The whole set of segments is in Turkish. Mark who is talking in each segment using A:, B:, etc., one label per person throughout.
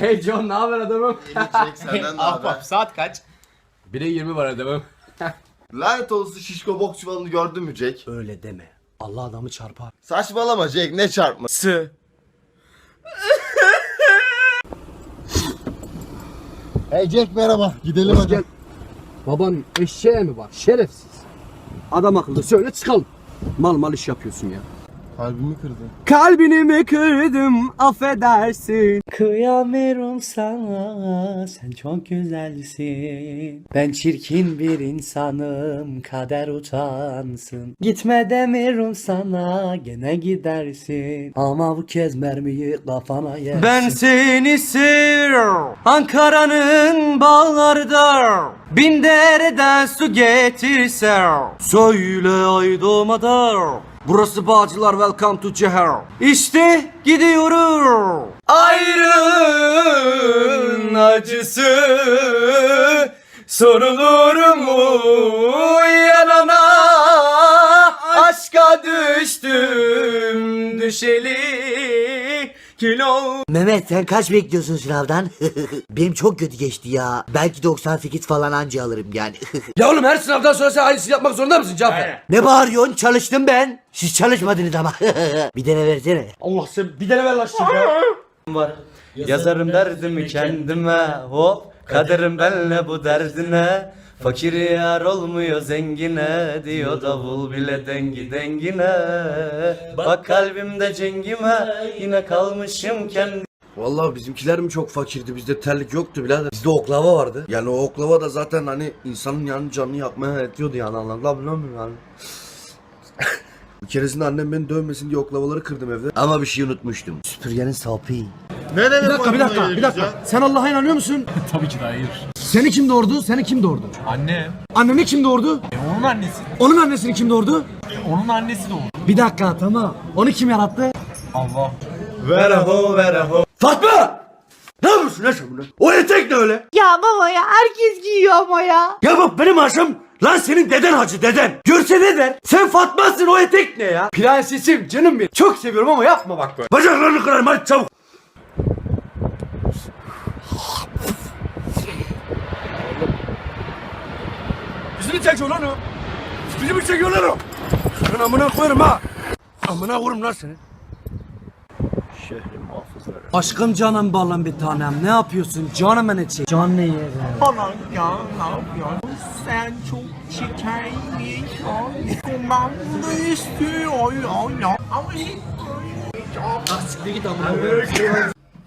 A: Hey John ne haber adamım?
B: Çek senden ne haber?
C: Ahbap saat kaç?
A: 1'e 20 var adamım.
B: Lanet olası şişko bok çuvalını gördün mü Jack?
A: Öyle deme. Allah adamı çarpar.
B: Saçmalama Jack ne çarpma.
C: Sı.
B: Hey Jack merhaba. Gidelim hadi.
A: Gel. Baban eşeğe mi var? Şerefsiz. Adam akıllı söyle çıkalım. Mal mal iş yapıyorsun ya.
B: Kalbimi kırdın.
A: Kalbini mi kırdım affedersin.
D: Kıyamıyorum sana sen çok güzelsin. Ben çirkin bir insanım kader utansın. Gitme demiyorum sana gene gidersin. Ama bu kez mermiyi kafana yersin. Ben seni seviyorum Ankara'nın bağlarda Bin dereden su getirsem. Söyle ay doğmadan Burası Bağcılar Welcome to Ceher. İşte gidiyorum. Ayrılığın acısı sorulur mu yanana aşka düştüm düşeli kilo
E: Mehmet sen kaç bekliyorsun sınavdan? Benim çok kötü geçti ya. Belki 98 falan anca alırım yani.
A: Ya oğlum her sınavdan sonra sen aynısını yapmak zorunda mısın Cafer?
E: ne bağırıyorsun? Çalıştım ben. Siz çalışmadınız ama. bir tane versene.
A: Allah sen bir tane ver lan şimdi ya.
D: var. Yazarım derdimi kendime hop Kaderim benle bu derdine Fakir yar olmuyor zengine Diyor davul bile dengi dengine Bak kalbimde cengime Yine kalmışım kendi
F: Vallahi bizimkiler mi çok fakirdi bizde terlik yoktu birader. Bizde oklava vardı. Yani o oklava da zaten hani insanın yani canını yakmaya yetiyordu yani anlatabiliyor muyum yani? Bir keresinde annem beni dövmesin diye oklavaları kırdım evde. Ama bir şey unutmuştum.
E: Süpürgenin sapı.
B: Ne demek
A: Bir dakika bir dakika bir dakika. Sen Allah'a inanıyor musun?
C: Tabii ki de hayır.
A: Seni kim doğurdu? Seni kim doğurdu?
C: Annem.
A: Anneni kim doğurdu?
C: E, onun annesi.
A: Onun annesini kim doğurdu?
C: Onun annesi o.
A: Bir dakika tamam. Onu kim yarattı?
C: Allah.
D: Veraho veraho
F: Fatma! Ne yapıyorsun lan sen bunu? O etek ne öyle?
G: Ya baba ya herkes giyiyor ama ya.
F: Ya bak benim aşım lan senin deden hacı deden. Görse ne der? Sen Fatma'sın o etek ne ya?
A: Prensesim canım benim. Çok seviyorum ama yapma bak böyle.
F: Bacaklarını kırarım hadi çabuk. Çekiyor lan o? Bizi mi çekiyor lan o? Ben amına koyarım ha. Amına koyarım lan seni.
A: Aşkım canım balım bir tanem. Ne yapıyorsun? Canım beni çek. Can ne yer?
C: Anan ya ne yapıyorsun? Sen çok şekermiş. Ben bunu istiyorum. Ama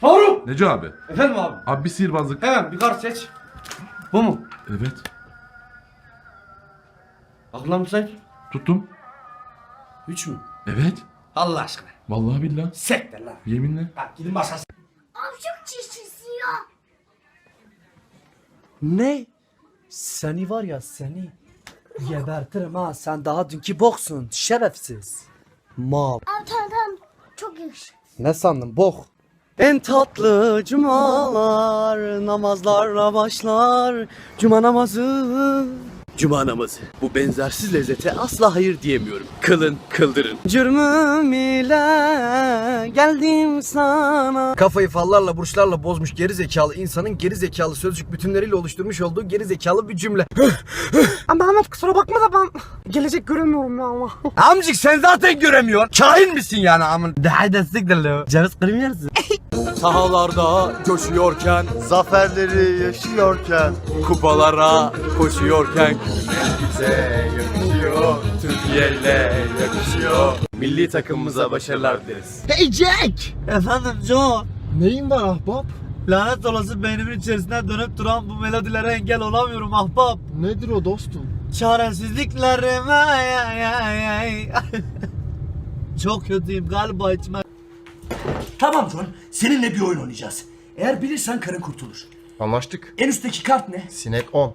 A: Faruk!
H: Neco abi?
A: Efendim abi.
H: Abi bir sihirbazlık.
A: Hemen bir kart seç. Bu mu?
H: Evet.
A: Aklına mı seç?
H: Tuttum.
A: Üç mü?
H: Evet.
A: Allah aşkına.
H: Vallahi billahi.
A: Sektir lan.
H: Yeminle.
A: Bak gidin başlasın.
G: Çok çirkinsin ya.
D: Ne? Seni var ya seni Gebertirim ha sen daha dünkü boksun şerefsiz Mal
G: Abi tamam tamam. Çok yakışıklı.
D: Ne sandın bok En tatlı cumalar namazlarla başlar Cuma namazı
F: Cuma namazı. Bu benzersiz lezzete asla hayır diyemiyorum. Kılın, kıldırın.
D: Cürmüm ile geldim sana
F: Kafayı fallarla, burçlarla bozmuş geri zekalı insanın geri zekalı sözcük bütünleriyle oluşturmuş olduğu geri zekalı bir cümle.
D: Ama Ahmet kusura bakma da ben gelecek göremiyorum ya ama
F: Amcık sen zaten göremiyorsun. Kahin misin yani amın?
D: Daha destek de lo Ceviz kırım yersin Sahalarda coşuyorken
B: Zaferleri yaşıyorken.
D: Kupalara koşuyorken Bize yakışıyor Türkiye'yle yakışıyor Milli takımımıza başarılar dileriz
B: Hey Jack!
D: Efendim John
B: Neyin var ahbap?
D: Lanet olası beynimin içerisinden dönüp duran bu melodilere engel olamıyorum ahbap
B: Nedir o dostum?
D: Çaresizliklerime ay ay ay ay Çok kötüyüm galiba içime
F: Tamam John, seninle bir oyun oynayacağız. Eğer bilirsen karın kurtulur.
B: Anlaştık.
F: En üstteki kart ne?
B: Sinek 10.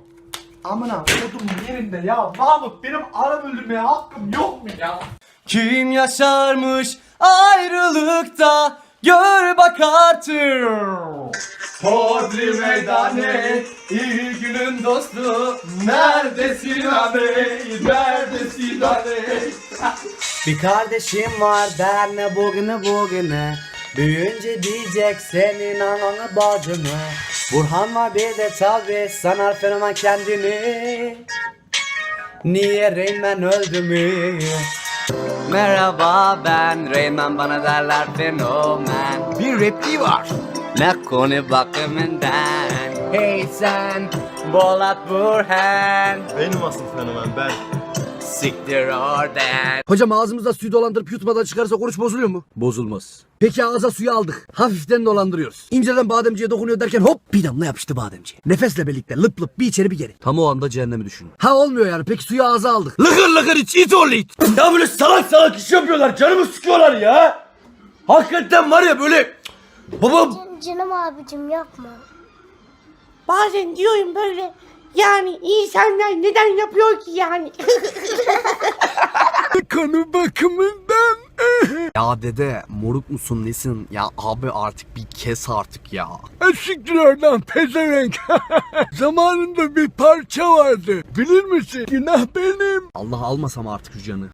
D: Amına kodum yerinde ya Mahmut benim aram öldürmeye hakkım yok mu ya? Kim yaşarmış ayrılıkta gör bak artık. Hodri meydanı iyi günün dostu. Neredesin abi? Neredesin abi? Bir kardeşim var derne bugüne bugüne Büyüyünce diyecek senin ananı bacını. Burhan var bir de tabi sanar fenomen kendini Niye Rainman öldü mü? Merhaba ben Rainman bana derler fenomen
C: Bir repliği var.
D: Ne konu bakımından Hey sen Bolat Burhan
B: Benim asıl fenomen ben.
D: Siktir oradan
A: Hocam ağzımızda suyu dolandırıp yutmadan çıkarsa oruç bozuluyor mu? Bozulmaz. Peki ağza suyu aldık. Hafiften dolandırıyoruz. İnceden bademciye dokunuyor derken hop bir damla yapıştı bademci. Nefesle birlikte lıp lıp bir içeri bir geri. Tam o anda cehennemi düşün. Ha olmuyor yani. Peki suyu ağza aldık.
F: Lıkır lıkır iç it ol it. Ya böyle salak salak iş yapıyorlar canımı sıkıyorlar ya. Hakikaten var ya böyle Baba
G: Can- Canım abicim yapma.
H: Bazen diyorum böyle yani insanlar neden yapıyor ki yani?
A: Konu bakımından. ya dede moruk musun nesin? Ya abi artık bir kes artık ya.
I: Siktir oradan pezevenk. Zamanında bir parça vardı. Bilir misin? Günah benim.
A: Allah almasam artık şu canı.